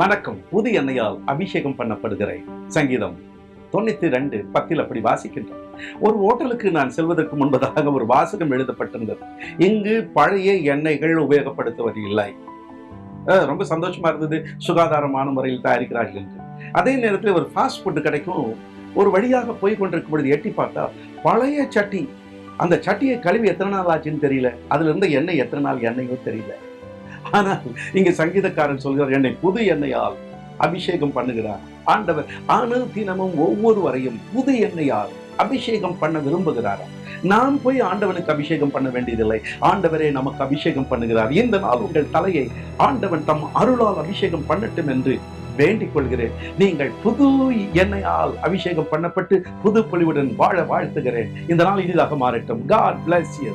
வணக்கம் புது எண்ணெயால் அபிஷேகம் பண்ணப்படுகிறேன் சங்கீதம் தொண்ணூத்தி ரெண்டு பத்தில் அப்படி சுவாசிக்கின்றோம் ஒரு ஓட்டலுக்கு நான் செல்வதற்கு முன்பதாக ஒரு வாசகம் எழுதப்பட்டிருந்தது. இங்கு பழைய எண்ணெய்கள் உபயோகப்படுத்துவது இல்லை. ரொம்ப சந்தோஷமா இருந்தது. சுகாதாரமான முறையில் தயாரிக்கிறார்கள் என்று. அதே நேரத்தில் ஒரு ஃபாஸ்ட் ஃபுட் கிடைக்கும் ஒரு வழியாக போய் கொண்டிருக்கும் பொழுது எட்டி பார்த்தா பழைய சட்டி அந்த சட்டியை கழுவி எத்தனை நாள் ஆச்சுன்னு தெரியல. அதுல இருந்த எண்ணெய் எத்தனை நாள் எண்ணெயோ தெரியல. ஆனால் இங்கே சங்கீதக்காரன் சொல்கிறார் என்னை புது எண்ணெயால் அபிஷேகம் பண்ணுகிறார். ஆண்டவர் அனுதினமும் ஒவ்வொருவரையும் புது எண்ணெயால் அபிஷேகம் பண்ண விரும்புகிறார். நாம் போய் ஆண்டவனுக்கு அபிஷேகம் பண்ண வேண்டியதில்லை. ஆண்டவரே நமக்கு அபிஷேகம் பண்ணுகிறார். இந்த நாள் உங்கள் தலையை ஆண்டவன் தம் அருளால் அபிஷேகம் பண்ணட்டும் என்று வேண்டிக் கொள்கிறேன். நீங்கள் புது எண்ணெயால் அபிஷேகம் பண்ணப்பட்டு புது பொலிவுடன் வாழ வாழ்த்துகிறேன். இந்த நாள் இனிதாக மாறட்டும். God bless you